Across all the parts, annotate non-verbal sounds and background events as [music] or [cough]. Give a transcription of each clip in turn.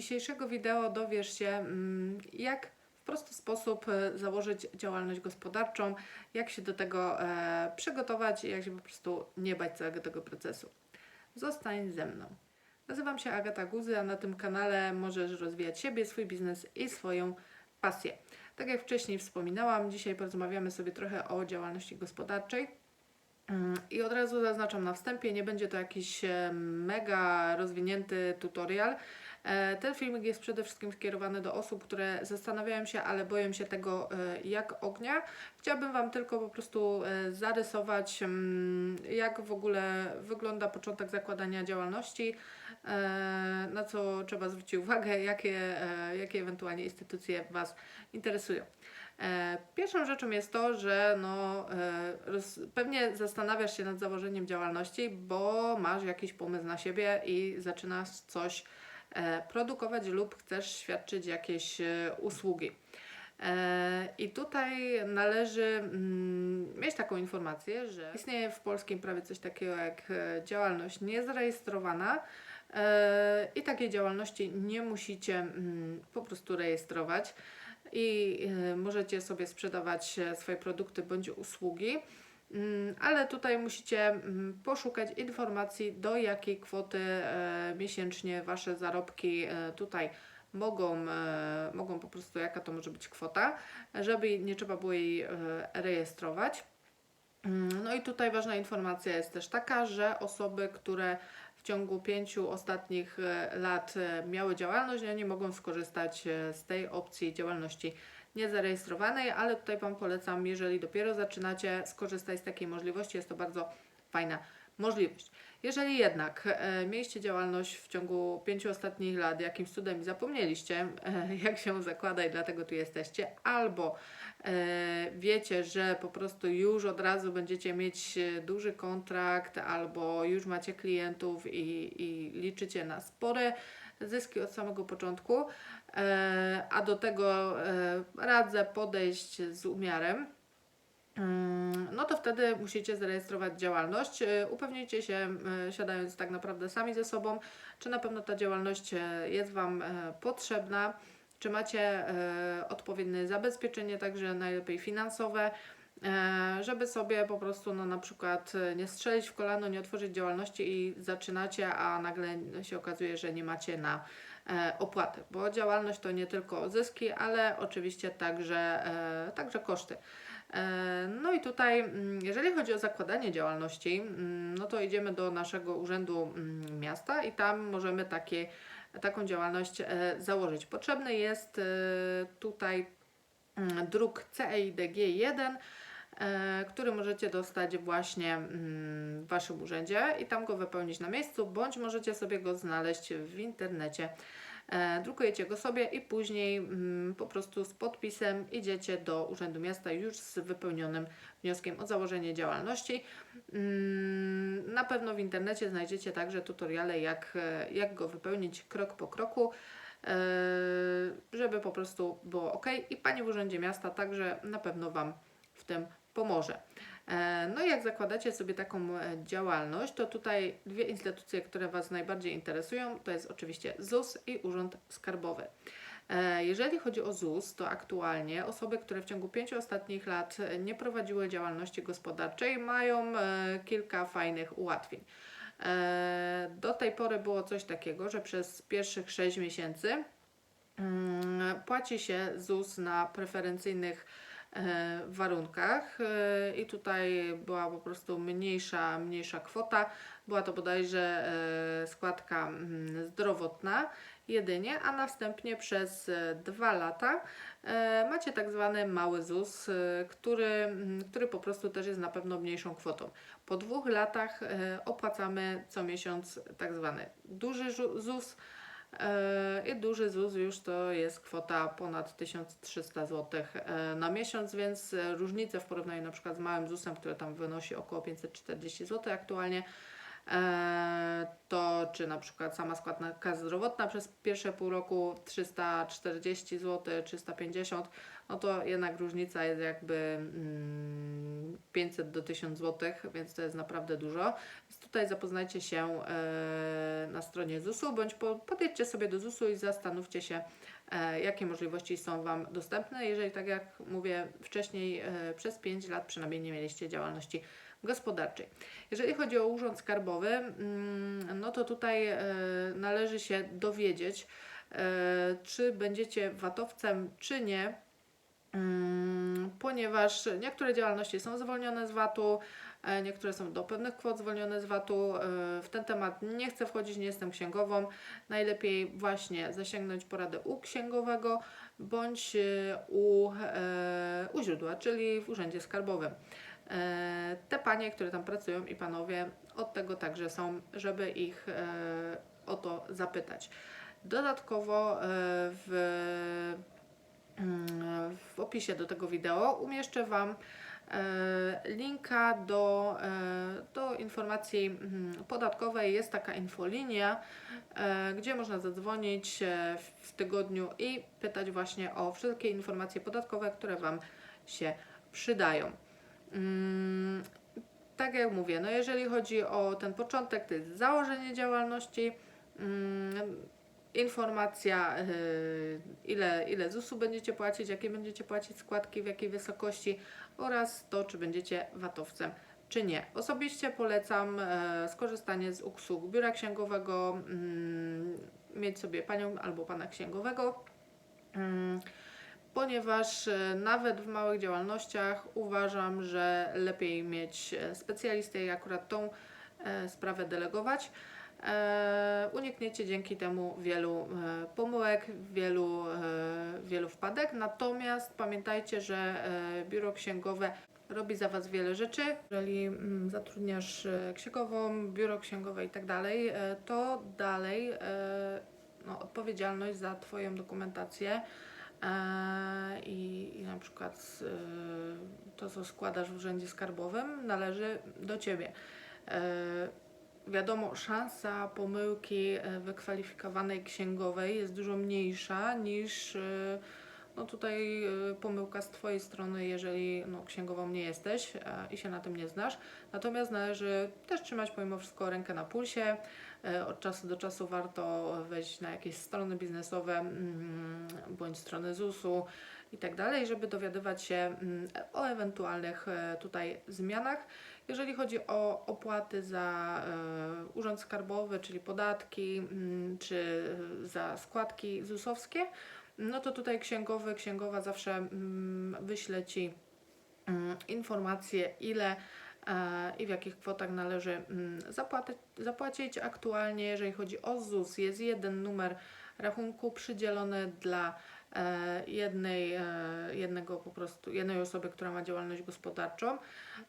dzisiejszego wideo dowiesz się, mm, jak w prosty sposób e, założyć działalność gospodarczą, jak się do tego e, przygotować i jak się po prostu nie bać całego tego procesu. Zostań ze mną. Nazywam się Agata Guzy, a na tym kanale możesz rozwijać siebie, swój biznes i swoją pasję. Tak jak wcześniej wspominałam, dzisiaj porozmawiamy sobie trochę o działalności gospodarczej. Mm, I od razu zaznaczam na wstępie, nie będzie to jakiś e, mega rozwinięty tutorial. E, Ten filmik jest przede wszystkim skierowany do osób, które zastanawiają się, ale boją się tego e, jak ognia. Chciałabym Wam tylko po prostu e, zarysować, mm, jak w ogóle wygląda początek zakładania działalności, na co trzeba zwrócić uwagę, jakie, jakie ewentualnie instytucje Was interesują. Pierwszą rzeczą jest to, że no, pewnie zastanawiasz się nad założeniem działalności, bo masz jakiś pomysł na siebie i zaczynasz coś produkować lub chcesz świadczyć jakieś e, usługi. E, I tutaj należy mm, mieć taką informację, że istnieje w polskim prawie coś takiego jak e, działalność niezarejestrowana. E, I takiej działalności nie musicie mm, po prostu rejestrować i e, możecie sobie sprzedawać e, swoje produkty bądź usługi. Mm, Ale tutaj musicie mm, poszukać informacji, do jakiej kwoty e, miesięcznie Wasze zarobki e, tutaj mogą, e, mogą po prostu, jaka to może być kwota, żeby nie trzeba było jej rejestrować. Mm, No i tutaj ważna informacja jest też taka, że osoby, które w ciągu pięciu ostatnich lat miały działalność, oni mogą skorzystać z tej opcji działalności niezarejestrowanej, ale tutaj Wam polecam, jeżeli dopiero zaczynacie skorzystać z takiej możliwości, jest to bardzo fajna możliwość. Jeżeli jednak e, mieliście działalność w ciągu pięciu ostatnich lat, jakimś cudem zapomnieliście, e, [laughs] jak się zakłada i dlatego tu jesteście, albo e, wiecie, że po prostu już od razu będziecie mieć e, duży kontrakt, albo już macie klientów i, i liczycie na spore zyski od samego początku, e, a do tego e, radzę podejść z umiarem. Mm, No to wtedy musicie zarejestrować działalność. E, Upewnijcie się, siadając tak naprawdę sami ze sobą, czy na pewno ta działalność jest Wam potrzebna, czy macie odpowiednie zabezpieczenie, także najlepiej finansowe, żeby sobie po prostu no, na przykład e, nie strzelić w kolano, nie otworzyć działalności i zaczynacie, a nagle się okazuje, że nie macie na e, opłaty, bo działalność to nie tylko zyski, ale oczywiście także, e, także koszty. E, No i tutaj, mm, jeżeli chodzi o zakładanie działalności, mm, no to idziemy do naszego urzędu mm, miasta i tam możemy takie, taką działalność e, założyć. Potrzebny jest e, tutaj druk CEIDG1, e, który możecie dostać właśnie mm, w Waszym urzędzie i tam go wypełnić na miejscu, bądź możecie sobie go znaleźć w internecie. E, drukujecie go sobie i później mm, po prostu z podpisem idziecie do Urzędu Miasta już z wypełnionym wnioskiem o założenie działalności. Mm, Na pewno w internecie znajdziecie także tutoriale, jak, e, jak go wypełnić krok po kroku, e, żeby po prostu było ok. I Pani w Urzędzie Miasta także na pewno Wam w tym pomoże. E, No i jak zakładacie sobie taką e, działalność, to tutaj dwie instytucje, które Was najbardziej interesują, to jest oczywiście ZUS i Urząd Skarbowy. E, Jeżeli chodzi o ZUS, to aktualnie osoby, które w ciągu pięciu ostatnich lat nie prowadziły działalności gospodarczej, mają kilka fajnych ułatwień. Do tej pory było coś takiego, że przez pierwszych 6 miesięcy mm, płaci się ZUS na preferencyjnych warunkach e, i tutaj była po prostu mniejsza, mniejsza kwota. Była to bodajże e, składka mm, zdrowotna jedynie, a następnie przez e, dwa lata e, macie tak zwany mały ZUS, e, który, mm, który po prostu też jest na pewno mniejszą kwotą. Po dwóch latach e, opłacamy co miesiąc tak zwany duży ZUS, E, I duży ZUS już to jest kwota ponad 1300 zł e, na miesiąc, więc e, różnice w porównaniu na przykład z małym ZUS-em, który tam wynosi około 540 zł aktualnie, e, to czy na przykład sama składka zdrowotna przez pierwsze pół roku 340 zł, 350, no to jednak różnica jest jakby mm, 500 do 1000 zł, więc to jest naprawdę dużo. Więc tutaj zapoznajcie się e, na stronie ZUS-u, bądź po, podjedźcie sobie do ZUS-u i zastanówcie się, e, jakie możliwości są Wam dostępne, jeżeli tak jak mówię wcześniej, e, przez 5 lat przynajmniej nie mieliście działalności gospodarczej. Jeżeli chodzi o Urząd Skarbowy, mm, no to tutaj e, należy się dowiedzieć, e, czy będziecie VAT-owcem, czy nie, mm, ponieważ niektóre działalności są zwolnione z VAT-u, e, niektóre są do pewnych kwot zwolnione z VAT-u. W ten temat nie chcę wchodzić, nie jestem księgową. Najlepiej właśnie zasięgnąć poradę u księgowego bądź u, u źródła, czyli w Urzędzie Skarbowym. E, Te panie, które tam pracują i panowie od tego także są, żeby ich e, o to zapytać. Dodatkowo e, w, mm, w opisie do tego wideo umieszczę Wam linka do, do informacji mm, podatkowej. Jest taka infolinia, gdzie można zadzwonić w tygodniu i pytać właśnie o wszystkie informacje podatkowe, które Wam się przydają. Mm, tak jak mówię, no jeżeli chodzi o ten początek, to jest założenie działalności, mm, informacja, yy, ile, ile ZUS-u będziecie płacić, jakie będziecie płacić składki, w jakiej wysokości oraz to, czy będziecie VAT-owcem, czy nie. Osobiście polecam e, skorzystanie z usług biura księgowego, mm, mieć sobie panią albo pana księgowego. Ponieważ e, nawet w małych działalnościach uważam, że lepiej mieć e, specjalistę i akurat tą e, sprawę delegować. Unikniecie dzięki temu wielu pomyłek, wielu, wielu wpadek. Natomiast pamiętajcie, że biuro księgowe robi za Was wiele rzeczy. Jeżeli mm, zatrudniasz księgową, biuro księgowe i tak dalej, to dalej no, odpowiedzialność za Twoją dokumentację i, i na przykład e, to, co składasz w urzędzie skarbowym, należy do Ciebie. E, wiadomo, szansa pomyłki e, wykwalifikowanej księgowej jest dużo mniejsza niż e, no tutaj e, pomyłka z Twojej strony, jeżeli no, księgową nie jesteś e, i się na tym nie znasz. Natomiast należy też trzymać pomimo wszystko rękę na pulsie. E, Od czasu do czasu warto wejść na jakieś strony biznesowe mm, bądź strony ZUS-u i tak dalej, żeby dowiadywać się mm, o ewentualnych e, tutaj zmianach. Jeżeli chodzi o opłaty za urząd skarbowy, czyli podatki, mm, czy za składki ZUS-owskie, no to tutaj księgowy, księgowa zawsze mm, wyśle Ci mm, informacje, ile e, i w jakich kwotach należy mm, zapłacić. Aktualnie, jeżeli chodzi o ZUS, jest jeden numer rachunku przydzielony dla jednej, e, jednego po prostu, jednej osoby, która ma działalność gospodarczą.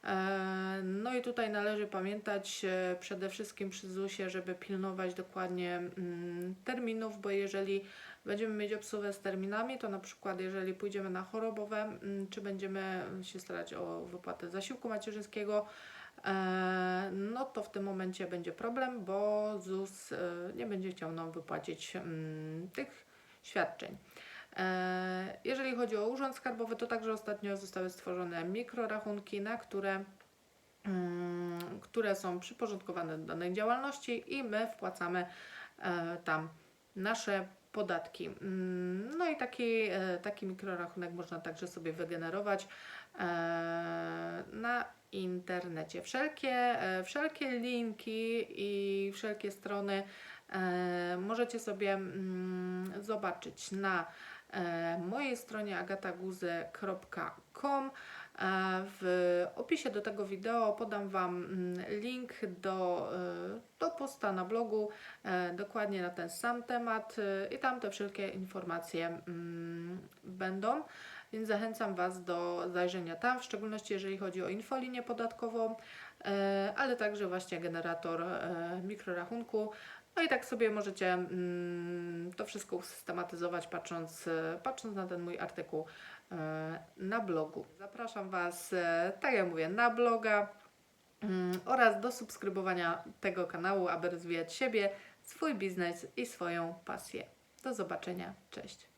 E, No i tutaj należy pamiętać e, przede wszystkim przy ZUS-ie, żeby pilnować dokładnie mm, terminów, bo jeżeli będziemy mieć obsługę z terminami, to na przykład jeżeli pójdziemy na chorobowe, mm, czy będziemy się starać o wypłatę zasiłku macierzyńskiego, e, no to w tym momencie będzie problem, bo ZUS e, nie będzie chciał nam wypłacić mm, tych świadczeń. E, Jeżeli chodzi o Urząd Skarbowy, to także ostatnio zostały stworzone mikrorachunki, na które, mm, które są przyporządkowane do danej działalności i my wpłacamy e, tam nasze podatki. Mm, No i taki, e, taki mikrorachunek można także sobie wygenerować na internecie. Wszelkie, wszelkie linki i wszelkie strony możecie sobie mm, zobaczyć na mojej stronie agataguzy.com. E, W opisie do tego wideo podam Wam mm, link do, e, do posta na blogu, e, dokładnie na ten sam temat e, i tam te wszelkie informacje mm, będą. Więc zachęcam Was do zajrzenia tam, w szczególności jeżeli chodzi o infolinię podatkową, e, ale także właśnie generator e, mikrorachunku. No i tak sobie możecie mm, to wszystko usystematyzować, patrząc, e, patrząc na ten mój artykuł e, na blogu. Zapraszam Was, e, tak jak mówię, na bloga. mm, oraz do subskrybowania tego kanału, aby rozwijać siebie, swój biznes i swoją pasję. Do zobaczenia. Cześć.